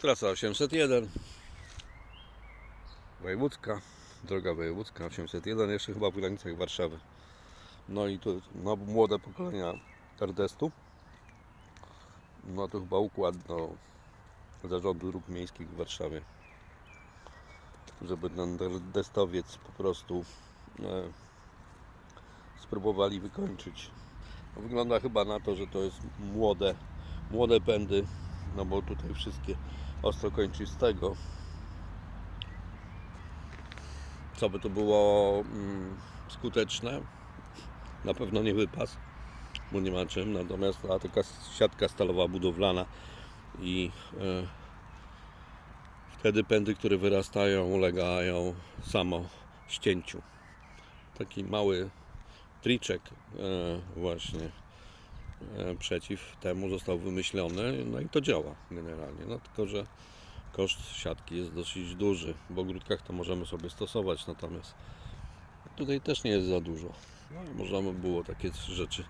Trasa 801. Wojewódzka. Droga wojewódzka 801, jeszcze chyba w granicach Warszawy. No i tu no, młode pokolenia Erdestu. No to chyba układ do zarządu dróg miejskich w Warszawie. Żeby ten destowiec po prostu e, spróbowali wykończyć. Wygląda chyba na to, że to jest młode, młode pędy, no bo tutaj wszystkie ostro kończy z tego. Co by to było mm, skuteczne? Na pewno nie wypas, bo nie ma czym. Natomiast a taka siatka stalowa budowlana i e, wtedy pędy, które wyrastają, ulegają samo ścięciu. Taki mały triczek e, właśnie przeciw temu został wymyślony, no i to działa generalnie. No tylko, że koszt siatki jest dosyć duży. W ogródkach to możemy sobie stosować, natomiast tutaj też nie jest za dużo. No, możemy było takie rzeczy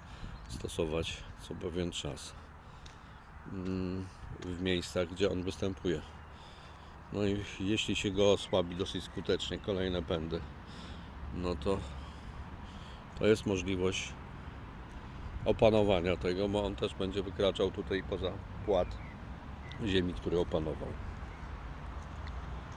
stosować co pewien czas mm, w miejscach, gdzie on występuje. No i jeśli się go osłabi dosyć skutecznie, kolejne pędy, no to to jest możliwość opanowania tego, bo on też będzie wykraczał tutaj poza płat ziemi, który opanował.